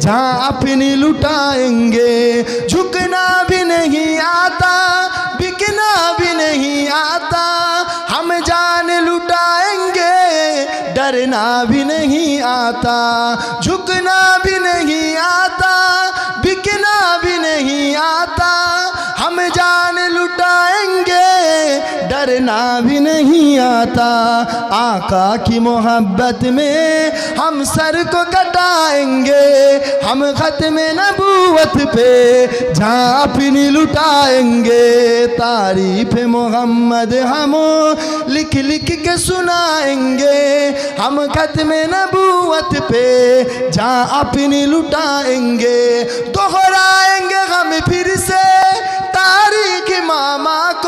جہاں اپنی لٹائیں گے۔ جھکنا بھی نہیں آتا، بکنا بھی نہیں آتا، ہم جان لٹائیں گے۔ ڈرنا بھی نہیں آتا، جھکنا بھی نہیں آتا، بکنا بھی نہیں آتا کرنا بھی نہیں آتا، آقا کی محبت میں ہم سر کو کٹائیں گے، ہم ختم نبوت پہ جہاں اپنی لٹائیں گے۔ تعریف محمد ہم لکھ لکھ کے سنائیں گے، ہم ختم نبوت پہ جہاں اپنی لٹائیں گے۔ دہرائیں گے ہم پھر سے تاریخ ماما کو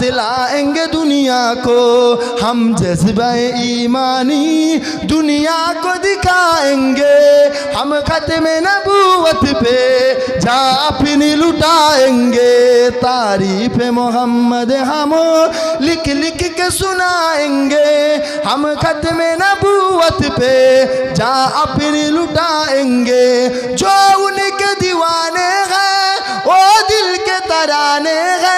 دلائیں گے دنیا کو۔ ہم جذبہ ایمانی دنیا کو دکھائیں گے۔ ہم ختم نبوت پہ جا اپنی لٹائیں گے۔ تعریف محمد ہم لکھ لکھ کے سنائیں گے۔ ہم ختم نبوت پہ جا اپنی لٹائیں گے۔ جو ان کے دیوانے ہیں، وہ دل کے ترانے ہیں۔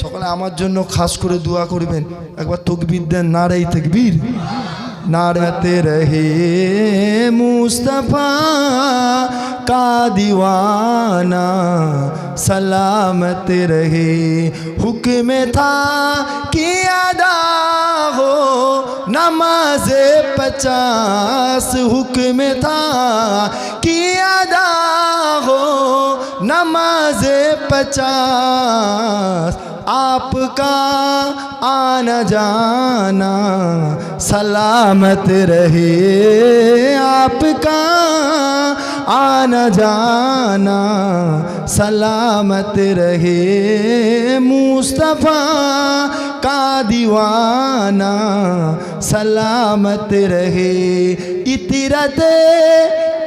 সকালে আমার জন্য খাস করে দোয়া করবেন একবার তকবির দেন নারাই তকবির نارت رہے مصطفیٰ کا دیوانہ سلامت رہے حکم تھا کی ادا ہو نماز پچاس حکم تھا کی ادا ہو نماز پچاس آپ کا آنا جانا سلامت رہے۔ آپ کا آنا جانا سلامت رہے۔ مصطفیٰ کا دیوانہ سلامت رہے۔ اترت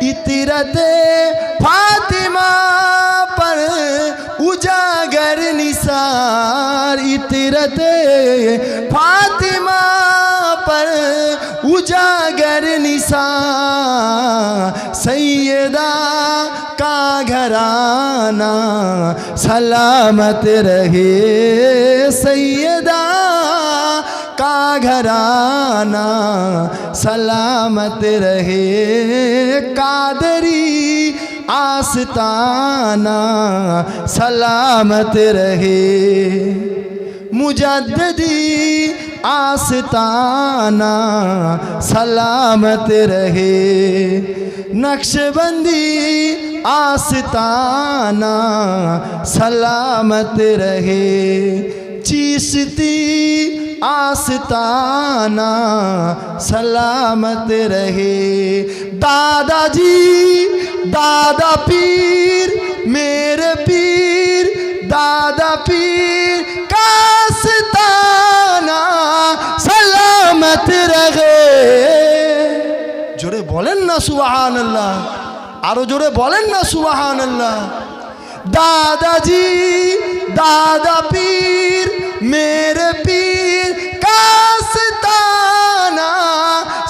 اترت فاطمہ حضرت فاطمہ پر اجاگر نسا سیدہ کا گھرانہ سلامت رہے۔ سیدہ کا گھرانہ سلامت رہے۔ قادری آستانہ سلامت رہے۔ مجددی آستانہ سلامت رہے۔ نقش بندی آستانہ سلامت رہے۔ چیستی آستانہ سلامت رہے۔ دادا جی دادا پیر، میرے پیر، دادا پیر দেখে জোরে বলেন না সুবাহান আল্লাহ আরও জোরে বলেন না সুবাহান আল্লাহ দাদাজি, দাদা পীর, মেরে পীর, কাস্তানা